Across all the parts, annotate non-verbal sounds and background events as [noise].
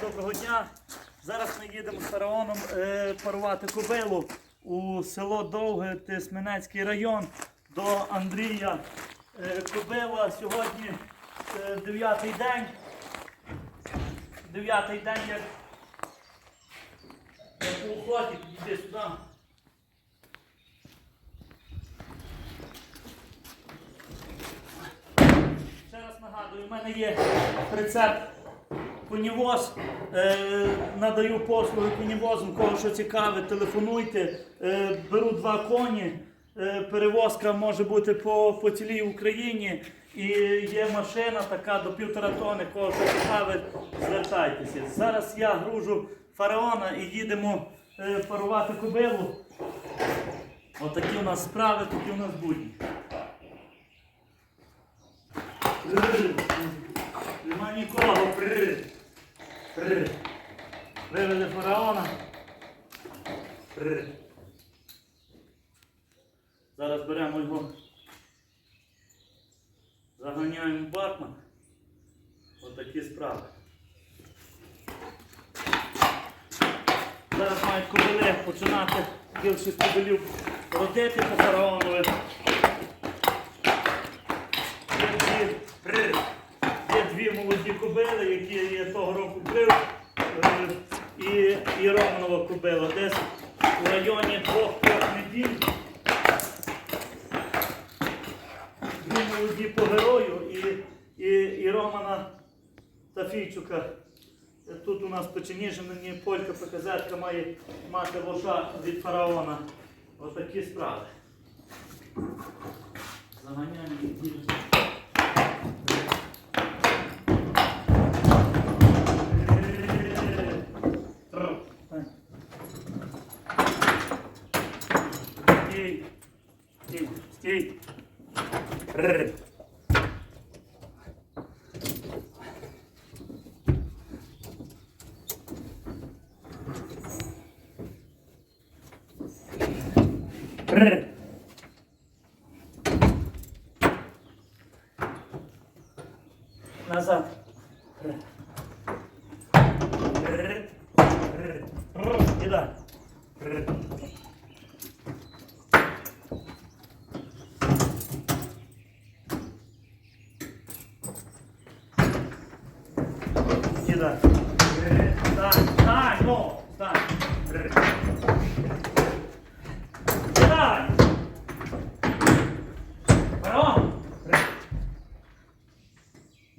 доброго дня. Зараз ми їдемо з фараоном е, парувати кобилу у село Довге, Тисменецький район до Андрія. Е, кобила сьогодні е, дев'ятий день. Дев'ятий день як, як у уході, іди сюди. Ще раз нагадую, у мене є рецепт конівоз. Е, надаю послуги конівозом, кого що цікаве, телефонуйте. Е, беру два коні. Е, перевозка може бути по, по цілій Україні. І є машина така до півтора тони, кого що цікаве, звертайтеся. Зараз я гружу фараона і їдемо е, парувати кобилу. Отакі у нас справи, такі у нас будні. Нема нікого. Прррр. Вивели фараона. Зараз беремо його. Заганяємо в батман. Отакі справи. Зараз мають кобили починати більшість кобилів родити по фараонові. Є дві, є молоді кобили, які я того року брив. е, І, і Романова кобила. Десь у районі двох-трьох неділь. Дві молоді по герою і, і, і Романа Тафійчука. Тут у нас печеніжені полька ПКЗ має мати лоша від фараона. Отакі справи. Заганяємо Стій. Стій. Стій. Не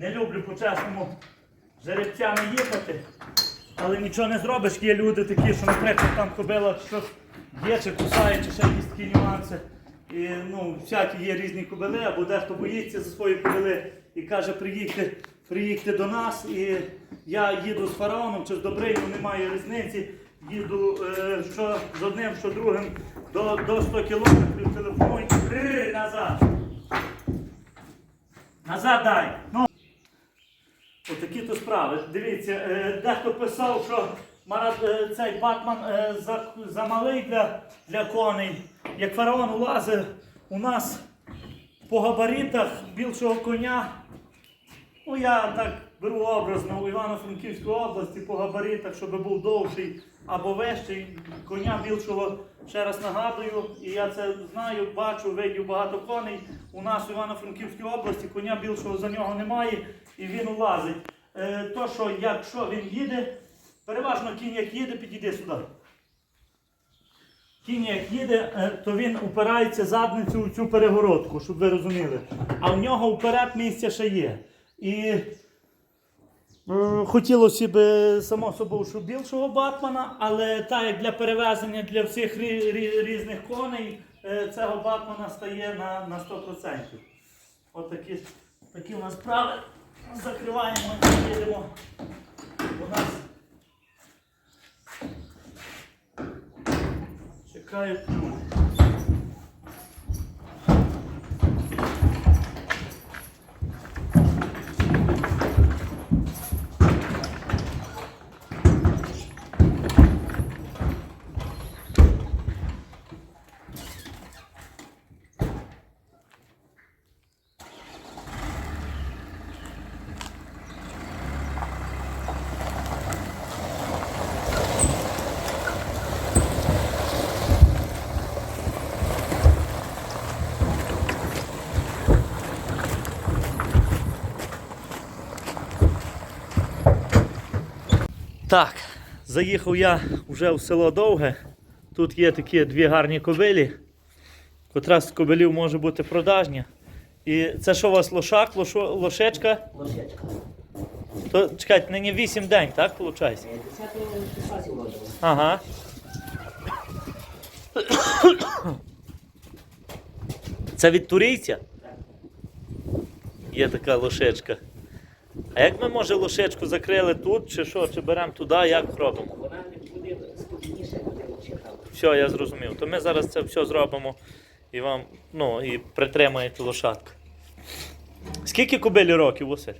люблю по-чесному жеребцями їхати, але нічого не зробиш. Є люди такі, що, наприклад, там кобила щось є, чи кусає, чи ще якісь такі нюанси. І ну, всякі є різні кобили, або дехто боїться за свої кобили і каже, приїдьте, приїдьте до нас. І я їду з фараоном чи з Добриню, немає різниці. Їду е, що з одним, що другим до, до 100 кілометрів, Рррр, назад. Назад дай. Ну. Отакі то справи. Дивіться, е, дехто писав, що Марат, е, цей Батман е, за, замалий для, для коней. Як фараон улазить у нас по габаритах більшого коня. Ну я так беру образно у Івано-Франківській області по габаритах, щоб був довший або вищий. Коня більшого, ще раз нагадую, і я це знаю, бачу, видів багато коней. У нас в Івано-Франківській області коня більшого за нього немає і він улазить. Е, то, що якщо він їде, переважно кінь як їде, підійди сюди. Кінь як їде, е, то він упирається задницю у цю перегородку, щоб ви розуміли. А в нього вперед місця ще є. І хотілося б само собою, щоб більшого батмана, але так як для перевезення для всіх рі- рі- різних коней, е, цього батмана стає на, на 100%. От такі, такі у нас справи. Закриваємо і їдемо. У нас чекають люди. Так, заїхав я вже в село Довге. Тут є такі дві гарні кобилі. Котра з кобилів може бути продажня. І це що у вас лошак, лошо, лошечка? Ложечка. То чекайте, нині 8 день, так виходить? 10 числа сьогодні. Ага. Це від турійця? Є така лошечка. А як ми може лошечку закрили тут, чи що, чи беремо туди, як робимо? Вона не буде спокійніше. Все, я зрозумів. То ми зараз це все зробимо і вам, ну, і притримаєте лошадку. Скільки кобилі років, Василь?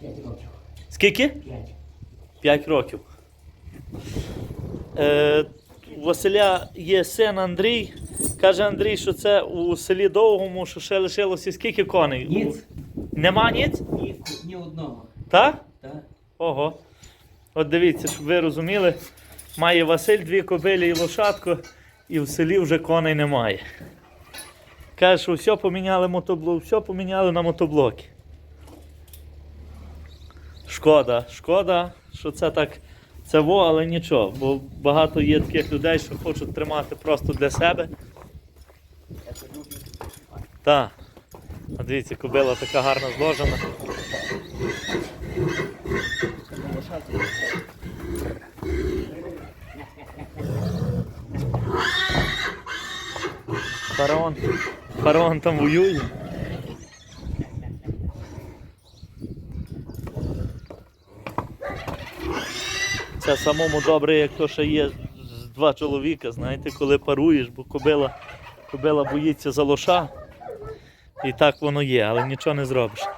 5 років. Скільки? 5. 5 років. Е, у Василя є син Андрій. Каже Андрій, що це у селі Довгому, що ще лишилося скільки коней? Ніц. Нема ніц? Ні, ні одного. Так? Так? Ого. От дивіться, щоб ви розуміли, має Василь дві кобилі і лошадку, і в селі вже коней немає. Каже, що все поміняли мотоблок, все поміняли на мотоблоки. Шкода, шкода, що це так це во, але нічого, бо багато є таких людей, що хочуть тримати просто для себе. Так. А дивіться, кобила така гарно зложена. Фараон. Фараон там воює. Це самому добре, як то ще є з два чоловіка, знаєте, коли паруєш, бо кобила, кобила боїться за лоша. І так воно є, але нічого не зробиш.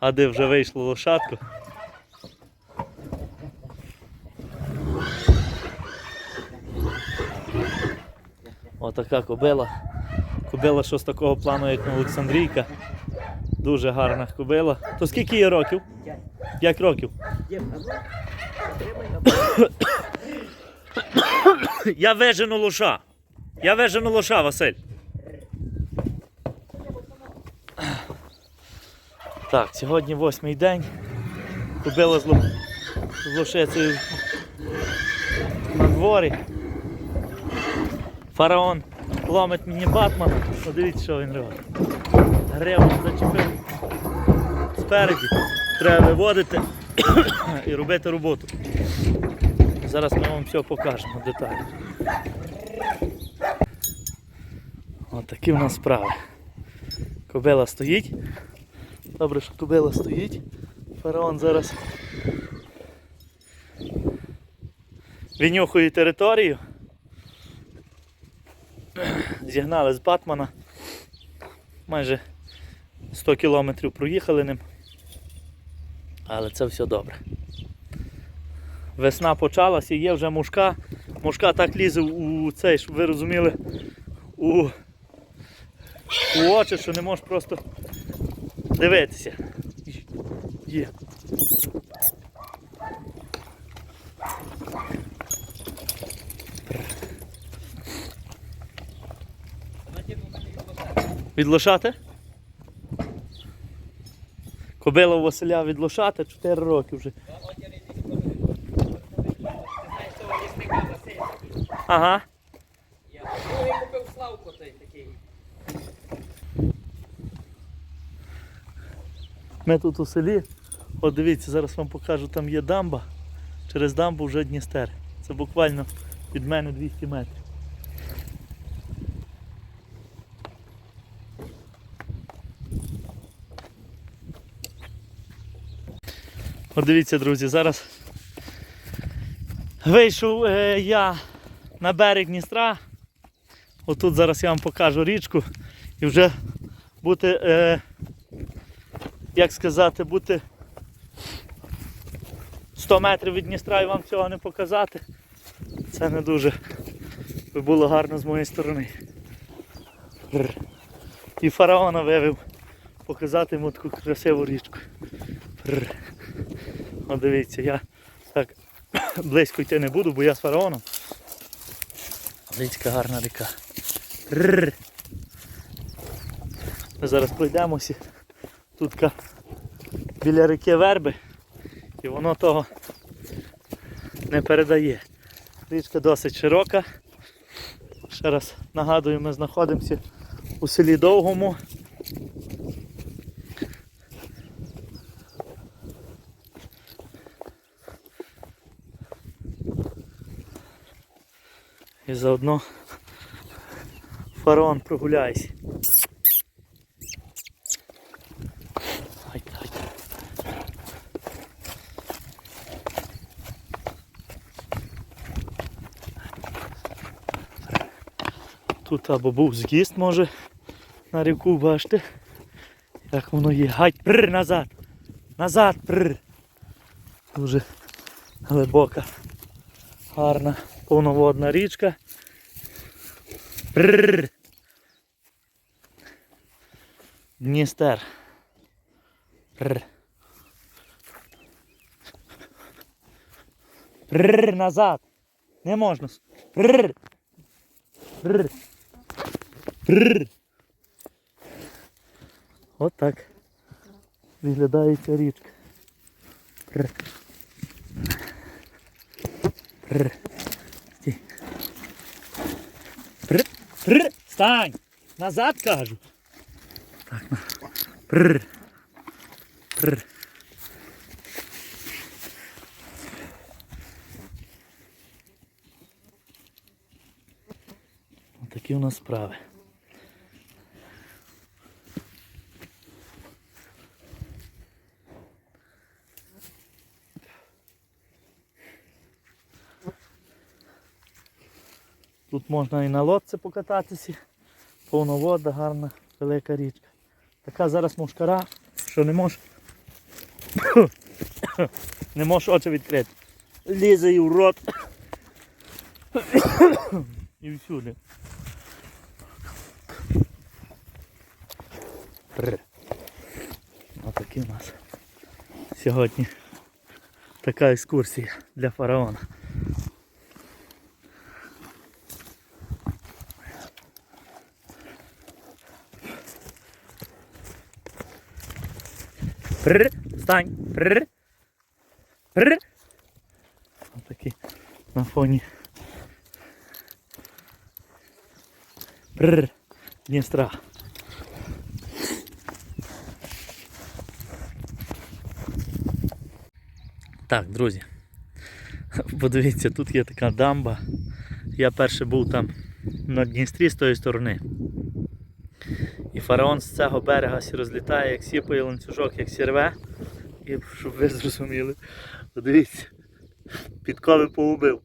А де вже вийшло лошадку. Отака кобила. Кобила, що з такого плану, як Олександрійка. Дуже гарна кобила. То скільки є років? П'ять. років. Я вижену лоша. Я вижену лоша, Василь. Так, сьогодні восьмий день. Купила з, ло... з лошицею на дворі. Фараон ломить мені Батмана. Подивіться, що він робить. Гриву зачепив спереді. Треба виводити і робити роботу. Зараз ми вам все покажемо детально. От такі в нас справи. Кобила стоїть. Добре, що кобила стоїть. Фараон зараз винюхує територію. Зігнали з Батмана. Майже 100 кілометрів проїхали ним. Але це все добре. Весна почалася, є вже мушка. Мушка так лізе у цей, щоб ви розуміли, у, у очі, що не можеш просто дивитися. Є. Відлошати? Кобила у Василя відлошати 4 роки вже. Ага. Я другий купив Славку той такий. Ми тут у селі. От дивіться, зараз вам покажу, там є дамба. Через дамбу вже Дністер. Це буквально від мене 200 метрів. От дивіться, друзі, зараз вийшов е, я на берег Дністра. Отут зараз я вам покажу річку і вже бути. Е, як сказати, бути 100 метрів від Дністра і вам цього не показати. Це не дуже би було гарно з моєї сторони. І фараона вивів показати йому таку красиву річку. О, дивіться, я так [coughs] близько йти не буду, бо я з фараоном. Дивіться, гарна ріка. Ми зараз пройдемося. Тут біля реки Верби. І воно того не передає. Річка досить широка. Ще раз нагадую, ми знаходимося у селі Довгому. І заодно фараон прогуляйся. Або був з'їзд, може, на ріку, бачите, як воно є. Гать, прр, назад. Назад, прр. Дуже глибока, гарна, повноводна річка. Прр. Дністер. Прр. Прр, назад. Не можна. Прр. Прр. Прр. От так виглядає ця річка. Прр. Прр. Стій. Прр. Прр. Стань! Назад кажу. Так, на. Прр. Прр. Такі у нас справи. Можна і на лодці покататися. Повновода, гарна, велика річка. Така зараз мушкара, що не можеш [coughs] не можеш очі відкрити. Лізе і в рот. [coughs] І всюди. Отакі у нас сьогодні така екскурсія для фараона. Прр, встань, прр, прр. Отакі на фоні. Прр, Дністра. Так, друзі. Подивіться, тут є така дамба. Я перше був там на Дністрі з тої сторони. І фараон з цього берега розлітає, як сіпає ланцюжок, як сірве. І щоб ви зрозуміли, подивіться, підкови поубив.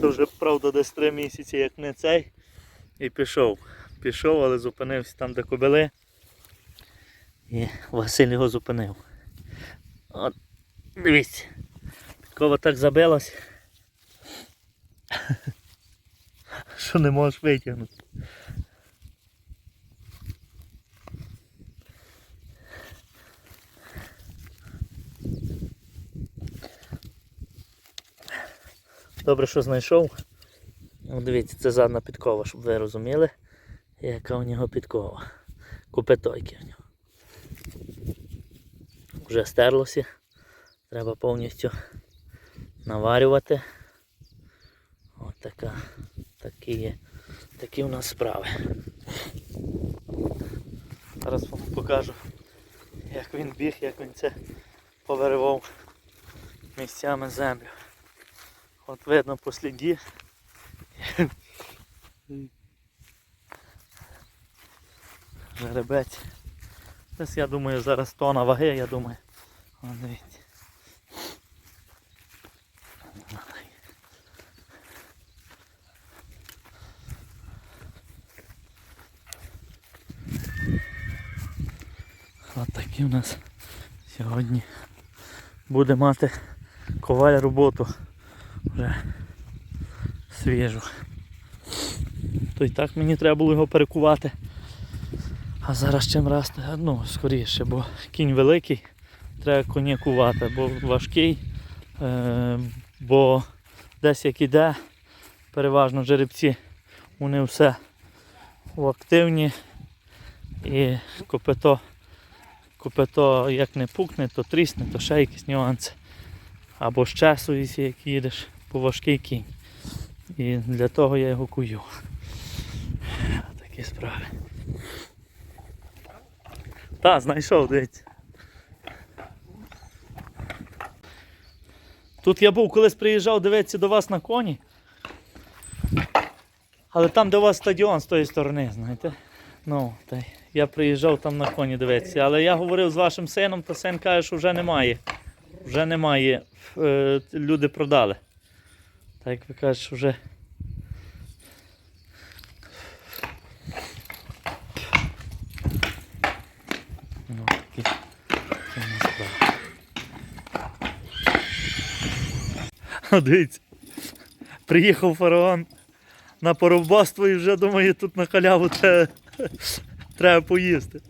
То вже, правда, десь три місяці, як не цей. І пішов. Пішов, але зупинився там, де кобили. І Василь його зупинив. От, дивіться. Підкова так забилась. [laughs] Що не можеш витягнути. Добре, що знайшов. Дивіться, це задна підкова, щоб ви розуміли, яка у нього підкова. Купетойки в нього. Вже стерлося. Треба повністю наварювати. От така, такі, є, такі у нас справи. Зараз вам покажу, як він біг, як він це повиривав місцями землю. От видно по сліді. Жеребець. Десь я думаю зараз тона ваги, я думаю. О. От такі у нас сьогодні буде мати коваль роботу вже свіжу. То й так мені треба було його перекувати. А зараз чим раз, ну, скоріше, бо кінь великий, треба коня кувати, бо важкий, е, бо десь як іде, переважно жеребці, вони все активні і копито, копито як не пукне, то трісне, то ще якісь нюанси. або щесуєшся, як їдеш по важкий кінь. І для того я його кую. Такі справи. Так, знайшов, дивіться. Тут я був колись приїжджав дивитися до вас на коні. Але там, де у вас стадіон з тої сторони, знаєте. Ну, та я приїжджав там на коні дивитися. Але я говорив з вашим сином, то син каже, що вже немає. Вже немає. Е, люди продали. Так як ви кажете, вже. Ну, такі, Дивіться, приїхав фараон на поробоство і вже думає, тут на халяву треба поїсти.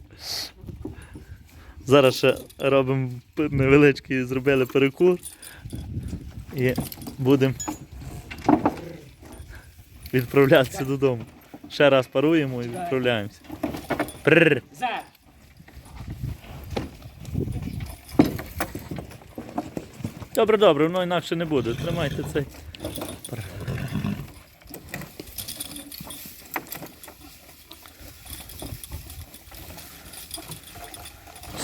Зараз ще робимо невеличкий, зробили перекур і будемо відправлятися додому. Ще раз паруємо і відправляємося. Прррр. Добре, добре, воно інакше не буде. Тримайте цей.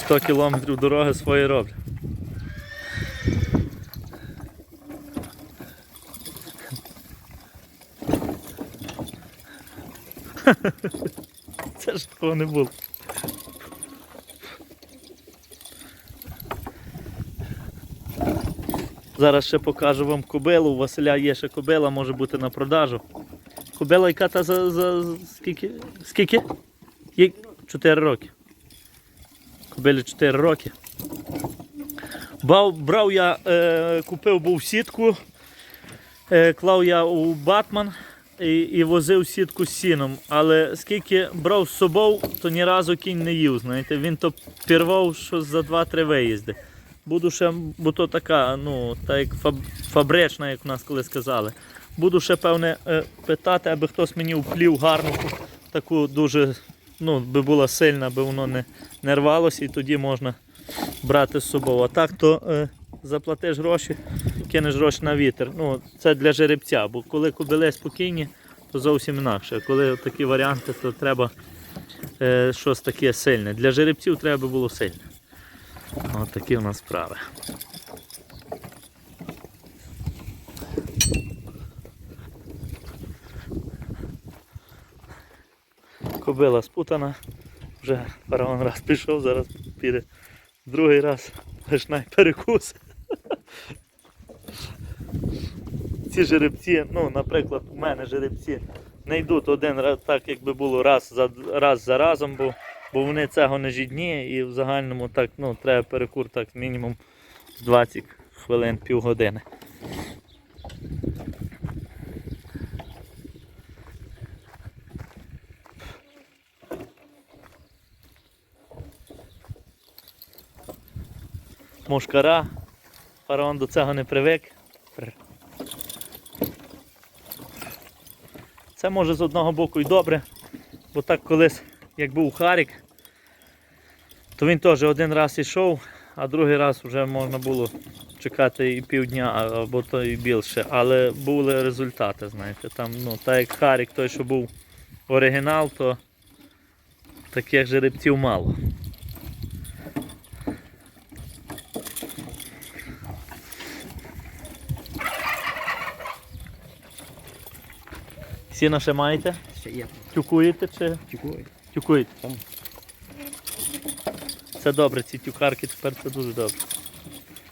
100 кілометрів дороги свої роблять. [laughs] Це ж такого не було. Зараз ще покажу вам кобилу. У Василя є ще кобила, може бути на продажу. Кобила яка та за, за за скільки? Скільки? Є 4 роки. Кобилі 4 роки. Бав, брав я, е, купив був сітку, е, клав я у Батман і, і возив сітку з сіном. Але скільки брав з собою, то ні разу кінь не їв. Знаєте, він то пірвав що за 2-3 виїзди. Буду ще, бо то така, ну, так як фаб, фабрична, як у нас коли сказали. Буду ще, певне, е, питати, аби хтось мені вплів гарну, таку дуже, ну, би була сильна, аби воно не, не рвалося, і тоді можна брати з собою. А так, то е, заплатиш гроші, кинеш гроші на вітер. Ну, це для жеребця, бо коли кобили спокійні, то зовсім інакше. Коли такі варіанти, то треба е, щось таке сильне. Для жеребців треба було сильне. От такі у нас справи. Кобила спутана. Вже фараон раз пішов, зараз піде другий раз лиш перекус. Ці жеребці, ну, наприклад, у мене жеребці не йдуть один раз, так, якби було раз за, раз за разом, бо, бо вони цього не жідні і в загальному так, ну, треба перекур так мінімум 20 хвилин, півгодини. Мошкара. Фараон до цього не привик. Це може з одного боку і добре, бо так колись, як був Харік, то він теж один раз йшов, а другий раз вже можна було чекати і півдня, або то і більше. Але були результати, знаєте. Там, ну, так як Харік, той, що був оригінал, то таких жеребців мало. Сіна ще маєте? Ще є. Тюкуєте чи Чекую. тюкуєте? Так. Це добре, ці тюкарки тепер це дуже добре.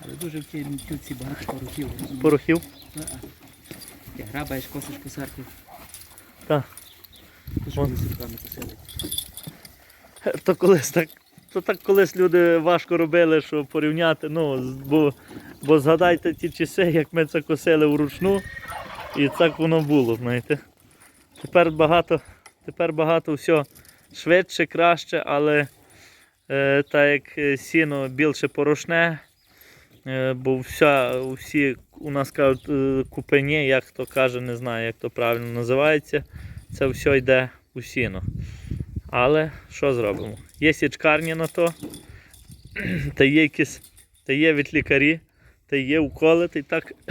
Але дуже в тій тюці багато порохів. Порохів? А-а. Ти грабаєш, косиш косарку. Так. Ти що вони руками косили? То колись так. То так колись люди важко робили, що порівняти. Ну, бо, бо згадайте ті часи, як ми це косили вручну, і так воно було, знаєте. Тепер багато, тепер багато все швидше, краще, але е, так як е, сіно більше порошне, е, бо вся, всі у нас кажуть е, як хто каже, не знаю, як то правильно називається, це все йде у сіно. Але що зробимо? Є січкарні на то, [clears throat] та є якісь, та є від лікарі, Та є уколи, та й так [coughs]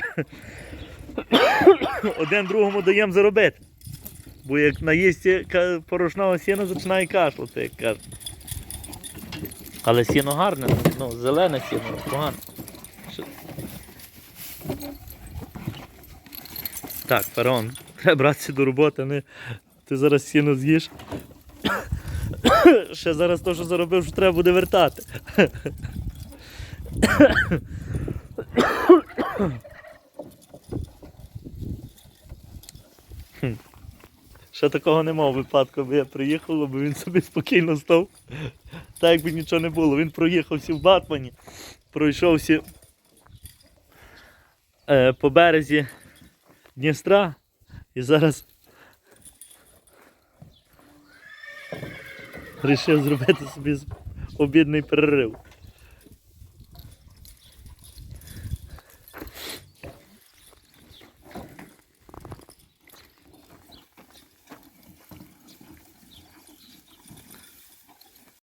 [coughs] один другому даємо заробити. Бо як наїсться порошного сіна, починає кашляти, як кажуть. Але сіно гарне, ну, зелене сіно, погано. Так, фараон, треба братися до роботи, не... ти зараз сіно з'їш. Ще зараз то, що заробив, що треба буде вертати. Ще такого не мав випадку, аби я приїхав, аби він собі спокійно став. Так якби нічого не було. Він проїхався в Батмані, пройшовся е, по березі Дністра і зараз вирішив зробити собі обідний перерив.